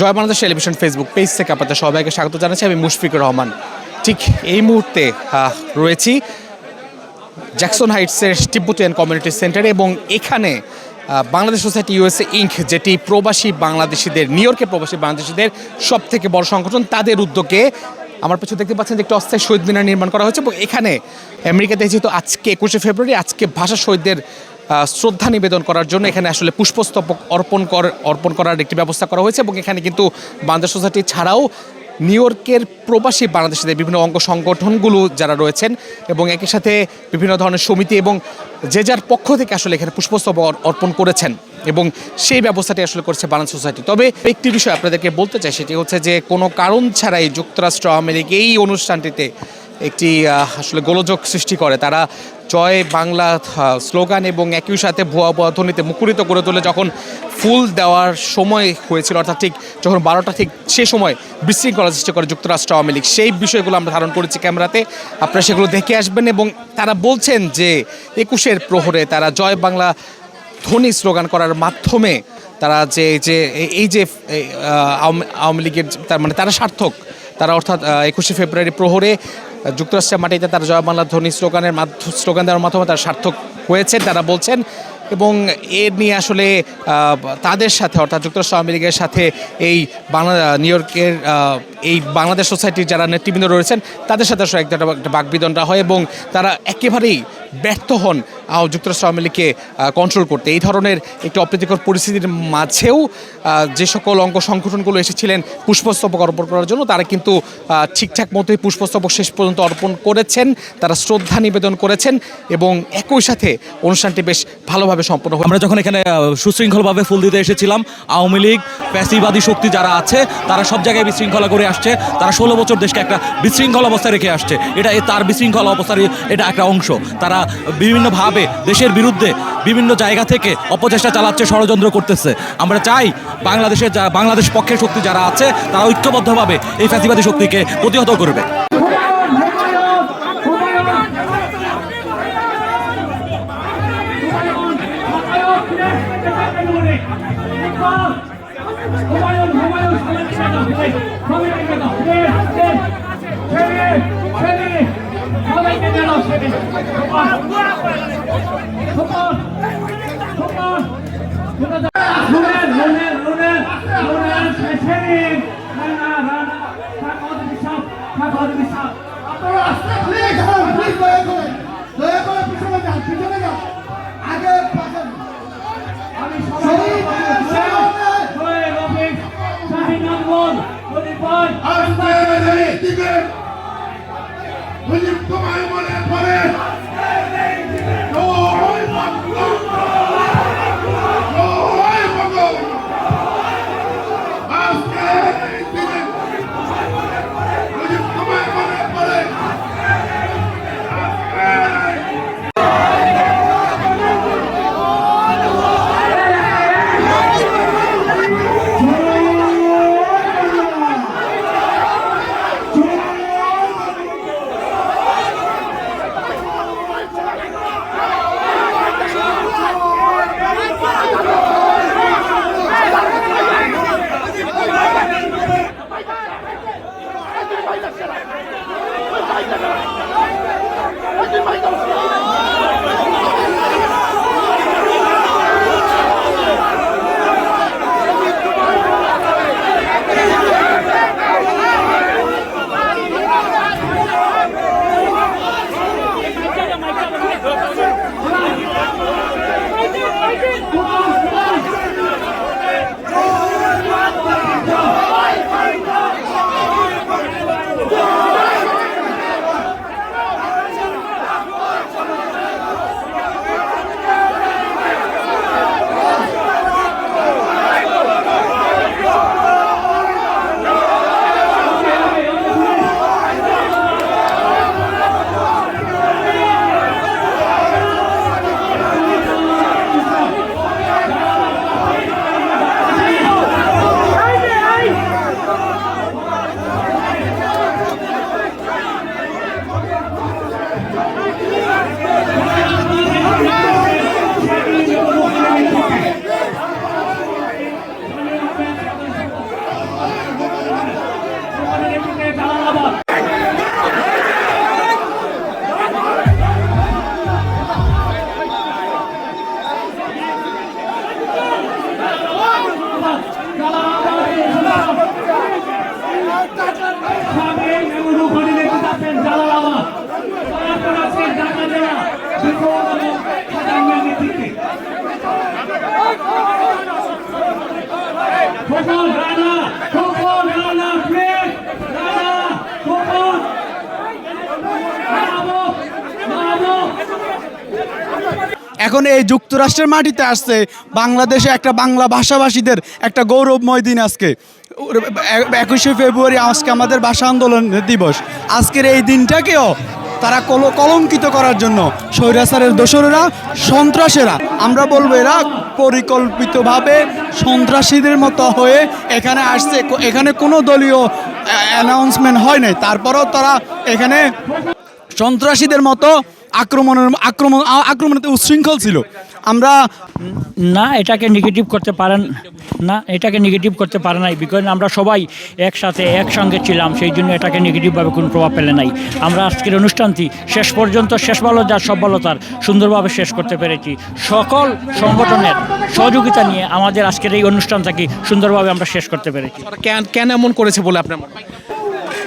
জয় Bangladesh television Facebook page থেকে আপনাদের সবাইকে স্বাগত জানাচ্ছি। আমি মুশফিকুর রহমান। ঠিক এই মুহূর্তে রয়েছি জ্যাকসন হাইটসের তিব্বতিয়ান কমিউনিটি সেন্টারে এবং এখানে বাংলাদেশ সোসাইটি ইউএসএ ইঙ্ক যেটি প্রবাসী বাংলাদেশিদের নিউ ইয়র্কের প্রবাসী বাংলাদেশিদের সব থেকে বড় সংগঠন, তাদের উদ্যোগে আমার পেছনে দেখতে পাচ্ছেন যে একটি অস্থায়ী শহীদ মিনার নির্মাণ করা হয়েছে এবং এখানে আমেরিকাতে যেহেতু আজকে একুশে ফেব্রুয়ারি, আজকে ভাষা শহীদদের শ্রদ্ধা নিবেদন করার জন্য এখানে আসলে পুষ্পস্তবক অর্পণ কর, অর্পণ করার একটি ব্যবস্থা করা হয়েছে এবং এখানে কিন্তু বাংলাদেশ সোসাইটি ছাড়াও নিউ ইয়র্কের প্রবাসী বাংলাদেশিদের বিভিন্ন অঙ্গ সংগঠনগুলো যারা রয়েছেন এবং একই সাথে বিভিন্ন ধরনের সমিতি এবং যে যার পক্ষ থেকে আসলে এখানে পুষ্পস্তবক অর্পণ করেছেন এবং সেই ব্যবস্থাটি আসলে করছে বাংলাদেশ সোসাইটি। তবে একটি বিষয় আপনাদেরকে বলতে চাই, সেটি হচ্ছে যে কোনো কারণ ছাড়াই যুক্তরাষ্ট্র আমেরিকা এই অনুষ্ঠানটিতে একটি আসলে গোলযোগ সৃষ্টি করে। তারা জয় বাংলা স্লোগান এবং একই সাথে ভুয়া ভুয়া ধ্বনিতে মুখরিত করে তোলে যখন ফুল দেওয়ার সময় হয়েছিল, অর্থাৎ ঠিক যখন বারোটা ঠিক সে সময় বিশৃঙ্খলা সৃষ্টি করে যুক্তরাষ্ট্র আওয়ামী লীগ। সেই বিষয়গুলো আমরা ধারণ করেছি ক্যামেরাতে। আপনারা সেগুলো দেখে আসবেন এবং তারা বলছেন যে একুশের প্রহরে তারা জয় বাংলা ধ্বনি স্লোগান করার মাধ্যমে তারা যে যে, এই- যে আওয়ামী লীগের তার মানে তারা সার্থক। তারা অর্থাৎ একুশে ফেব্রুয়ারি প্রহরে যুক্তরাষ্ট্রের মাটিতে তার জয় বাংলা ধ্বনি স্লোগানের মাধ্যম স্লোগান দেওয়ার মাধ্যমে তার সার্থক হয়েছেন তারা বলছেন। এবং এর নিয়ে আসলে তাদের সাথে, অর্থাৎ যুক্তরাষ্ট্র আমেরিকার সাথে এই বাংলা, নিউ ইয়র্কের এই বাংলাদেশ সোসাইটির যারা নেতৃবৃন্দ রয়েছেন, তাদের সাথে আসলে একটা বাকবিদনটা হয় এবং তারা একেবারেই ব্যর্থ হন। যুক্তরাষ্ট্র আওয়ামী লীগকে কন্ট্রোল করতে। এই ধরনের একটি অপ্রীতিকর পরিস্থিতির মাঝেও যে সকল অঙ্গ সংগঠনগুলো এসেছিলেন পুষ্পস্তবক অর্পণ করার জন্য, তারা কিন্তু ঠিকঠাক মতোই পুষ্পস্তবক শেষ পর্যন্ত অর্পণ করেছেন, তারা শ্রদ্ধা নিবেদন করেছেন এবং একই সাথে অনুষ্ঠানটি বেশ ভালোভাবে সম্পন্ন হয় আমরা যখন এখানে সুশৃঙ্খলভাবে ফুল দিতে এসেছিলাম, আওয়ামী লীগ, ফ্যাসিবাদী শক্তি যারা আছে, তারা সব জায়গায় বিশৃঙ্খলা করে আসছে, তারা ষোলো বছর দেশকে একটা বিশৃঙ্খল অবস্থায় রেখে আসছে। এটা তার বিশৃঙ্খল অবস্থার, এটা একটা অংশ। তারা বিভিন্নভাবে দেশের বিরুদ্ধে বিভিন্ন জায়গা থেকে অপচেষ্টা চালাচ্ছে ষড়যন্ত্র করতেছে আমরা চাই বাংলাদেশের বাংলাদেশ পক্ষের শক্তি যারা আছে তারা ঐক্যবদ্ধভাবে এই ফ্যাসিবাদী শক্তিকে প্রতিহত করবে সবাইকে সবাইকে দাও ছেড়ে লুনের লুনের লুনের ছেড়ে রানা রানা সাকত বিশাপ সাকত বিশাপ আপনারা আস্তে প্লিজ প্লিজ দয়া করে দয়া করে পিছনে যান পিছনে যান আগে পাশেন আমি সবাই রফিক শাহিন আনমোল প্রদীপন আস্তে দিবে মুজিব তোমায় মনে পড়ে এখন এই যুক্তরাষ্ট্রের মাটিতে আসছে বাংলাদেশে একটা বাংলা ভাষাভাষীদের একটা গৌরবময় দিন আজকে। একুশে ফেব্রুয়ারি আজকে আমাদের ভাষা আন্দোলন দিবস। আজকের এই দিনটাকেও তারা কল কলঙ্কিত করার জন্য স্বৈরাচারের দোসরেরা, সন্ত্রাসেরা, আমরা বলব এরা পরিকল্পিতভাবে সন্ত্রাসীদের মতো হয়ে এখানে আসছে। এখানে কোনো দলীয় অ্যানাউন্সমেন্ট হয় নাই। তারপরেও তারা এখানে সন্ত্রাসীদের মতো আক্রমণের আক্রমণ আক্রমণে উচ্ছৃঙ্খল ছিল। আমরা না এটাকে নেগেটিভ করতে পারেন না এটাকে নেগেটিভ করতে পারে নাই বিকজ আমরা সবাই একসাথে একসঙ্গে ছিলাম সেই জন্য এটাকে নেগেটিভভাবে কোনো প্রভাব ফেলে নাই। আমরা আজকের অনুষ্ঠানটি শেষ পর্যন্ত শেষ ভালো যার সব ভালো তার সুন্দরভাবে শেষ করতে পেরেছি। সকল সংগঠনের সহযোগিতা নিয়ে আমাদের আজকের এই অনুষ্ঠানটাকে সুন্দরভাবে আমরা শেষ করতে পেরেছি। কেন কেন এমন করেছে বলে আপনার?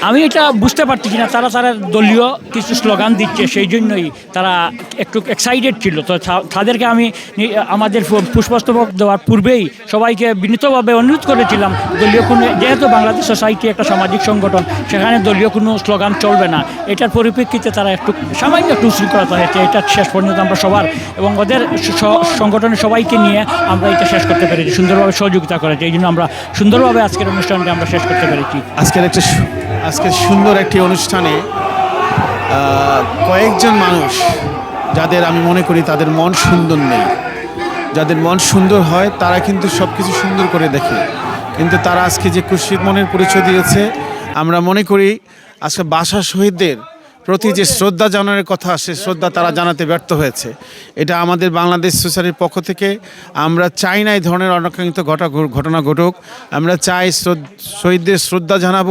আমি এটা বুঝতে পারতেছি না তারা তারা দলীয় কিছু স্লোগান দিচ্ছে, সেই জন্যই তারা একটু এক্সাইটেড ছিল। তো তাদেরকে আমি আমাদের পুষ্পস্তবক দেওয়ার পূর্বেই সবাইকে বিনীতভাবে অনুরোধ করেছিলাম, দলীয় কোনো, যেহেতু বাংলাদেশ সোসাইটি একটা সামাজিক সংগঠন, সেখানে দলীয় কোনো স্লোগান চলবে না। এটার পরিপ্রেক্ষিতে তারা একটু সামান্য একটু উশৃঙ্খলতা হয়েছে, এটা শেষ পর্যন্ত আমরা সবার এবং ওদের সংগঠনের সবাইকে নিয়ে আমরা এটা শেষ করতে পেরেছি, সুন্দরভাবে সহযোগিতা করেছি, এই জন্য আমরা সুন্দরভাবে আজকের অনুষ্ঠানটি আমরা শেষ করতে পেরেছি। আজকের একটা আজকের সুন্দর একটি অনুষ্ঠানে কয়েকজন মানুষ যাদের আমি মনে করি তাদের মন সুন্দর নেই। যাদের মন সুন্দর হয় তারা কিন্তু সব কিছু সুন্দর করে দেখে। কিন্তু তারা আজকে যে কুশিত মনের পরিচয় দিয়েছে, আমরা মনে করি আজকে বাসা শহীদদের প্রতি যে শ্রদ্ধা জানানোর কথা, সে শ্রদ্ধা তারা জানাতে ব্যর্থ হয়েছে। এটা আমাদের বাংলাদেশ সোসাইটির পক্ষ থেকে। আমরা চাই না এই ধরনের অনাকাঙ্ক্ষিত ঘটা ঘটনা ঘটুক। আমরা চাই শহীদদের শ্রদ্ধা জানাব।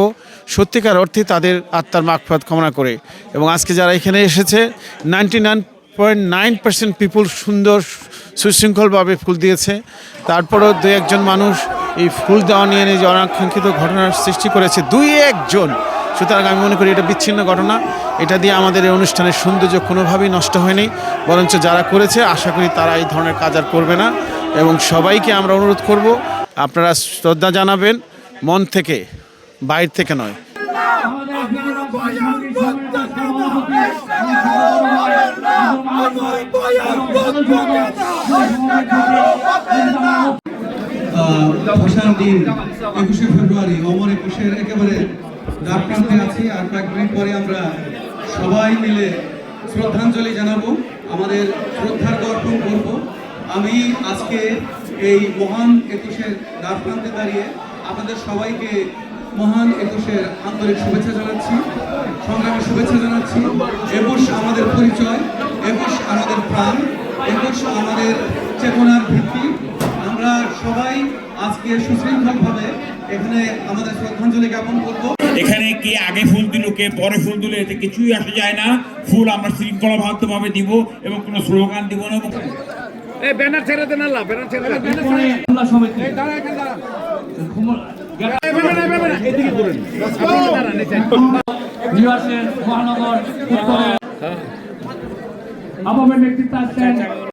সত্যিকার অর্থে তাদের আত্মার মাগফাত কামনা করে। এবং আজকে যারা এখানে এসেছে ninety nine point nine percent people সুন্দর, সুশৃঙ্খলভাবে ফুল দিয়েছে। তারপরও দু একজন মানুষ এই ফুল দেওয়া নিয়ে যে অনাকাঙ্ক্ষিত ঘটনার সৃষ্টি করেছে দুই একজন। সুতরাং আমি মনে করি এটা বিচ্ছিন্ন ঘটনা। এটা দিয়ে আমাদের এই অনুষ্ঠানের সৌন্দর্য কোনোভাবেই নষ্ট হয়নি। বরঞ্চ যারা করেছে, আশা করি তারা এই ধরনের কাজ আর করবে না। এবং সবাইকে আমরা অনুরোধ করব, আপনারা শ্রদ্ধা জানাবেন, মন থেকে, বাইর থেকে নয়। ভাষার দিন একুশে ফেব্রুয়ারি, অমর একুশের একেবারে দ্বার প্রান্তে আছি আর কয়েক পরে আমরা সবাই মিলে শ্রদ্ধাঞ্জলি জানাব, আমাদের শ্রদ্ধার অর্পণ করব। আমি আজকে এই মহান একুশের দ্বার প্রান্তে দাঁড়িয়ে আপনাদের সবাইকে মহান একুশের আন্তরিক শুভেচ্ছা জানাচ্ছি, সংগ্রামী শুভেচ্ছা জানাচ্ছি। একুশ আমাদের পরিচয়, একুশ আমাদের প্রাণ, একুশ আমাদের চেতনার ভিত্তি। আমরা সবাই আজকে সুশৃঙ্খলভাবে এখানে আমাদের শ্রদ্ধাঞ্জলি জ্ঞাপন করব। এখানে কে আগে ফুল দিল কে পরে ফুল দিল এতে কিছুই আসা যায় না। ফুল আমরা শৃঙ্খলাবদ্ধভাবে দিব এবং কোনো স্লোগান দিব না। এবং মহানগর উত্তরে আবাবের নেতৃত্বে আছেন